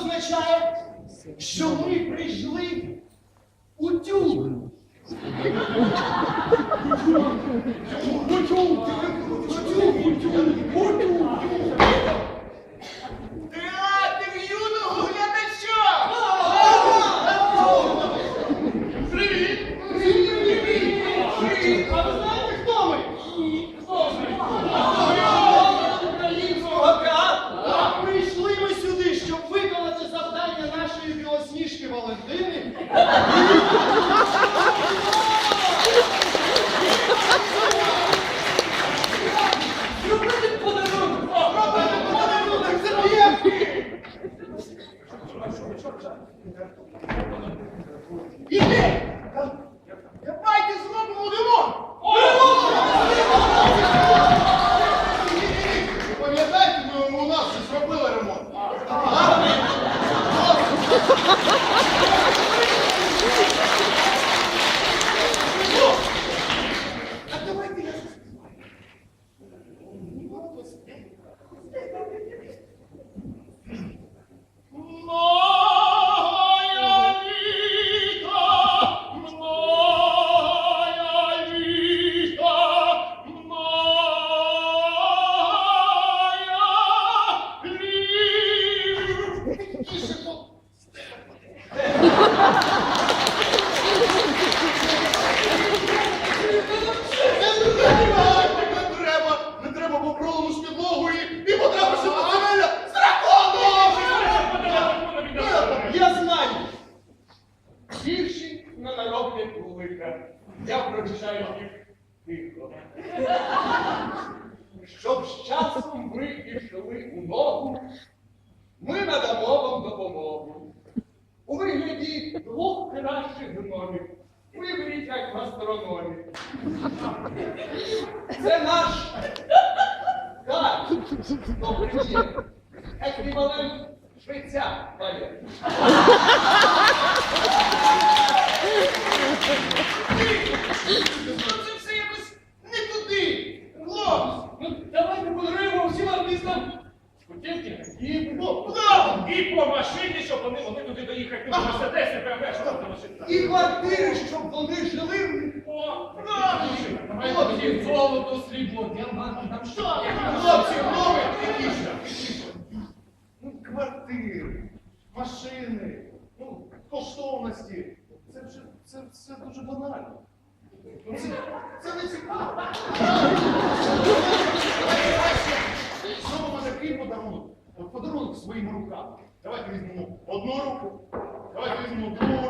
означає, що ми прийшли у тюг. Валентини. Зробити подарунок! Робити подарунок! Це моє! Іди! Давайте зробимо ремонт! Пам'ятаєте, по пролому з підлогу і, потрапився до земеля з драконом! Я знаю. Більші на нароблять вулика. Я прочитаю їх тихо. Щоб з часом ви пішли у ногу, ми надамо вам допомогу. У вигляді двох кращих гномів. Виберіть як в гастрономі. Це наш добре. Еквівалент швейця. Ну це все якось не туди. Хлопці, ну давайте подаруємо всім артистам путівки і ну, і по машині, щоб вони могли туди доїхати. Ну, Мерседес, БМВ, що там машина. І квартири, щоб вони жили в них. О, правильно. Хлопці, золото, срібло, діаманти, там що? Хлопці, гноми, тихіше. Ну, квартири, машини, ну, коштовності. Це вже це, це дуже банально. Ну, Це, це не цікаво. Знову такий подарунок. Подарунок своїми руками. Давайте візьмемо одну руку, давайте візьмемо другу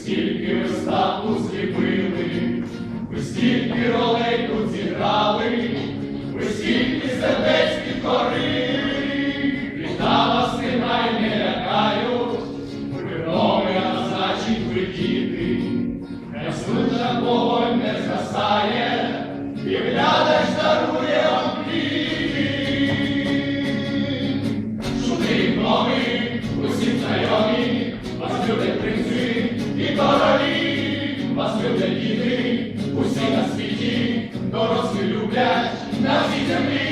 стільки ви стату зліпили, ви стільки ролей тут зіграли, ви стільки сердець підкорили, літа вас нехай не лякають, ви гноми, а значить ви діти, не служа вогонь не згасає, і глядач дарує люблять діти, усі на світі, дорослі люблять на землі.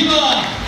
Viva!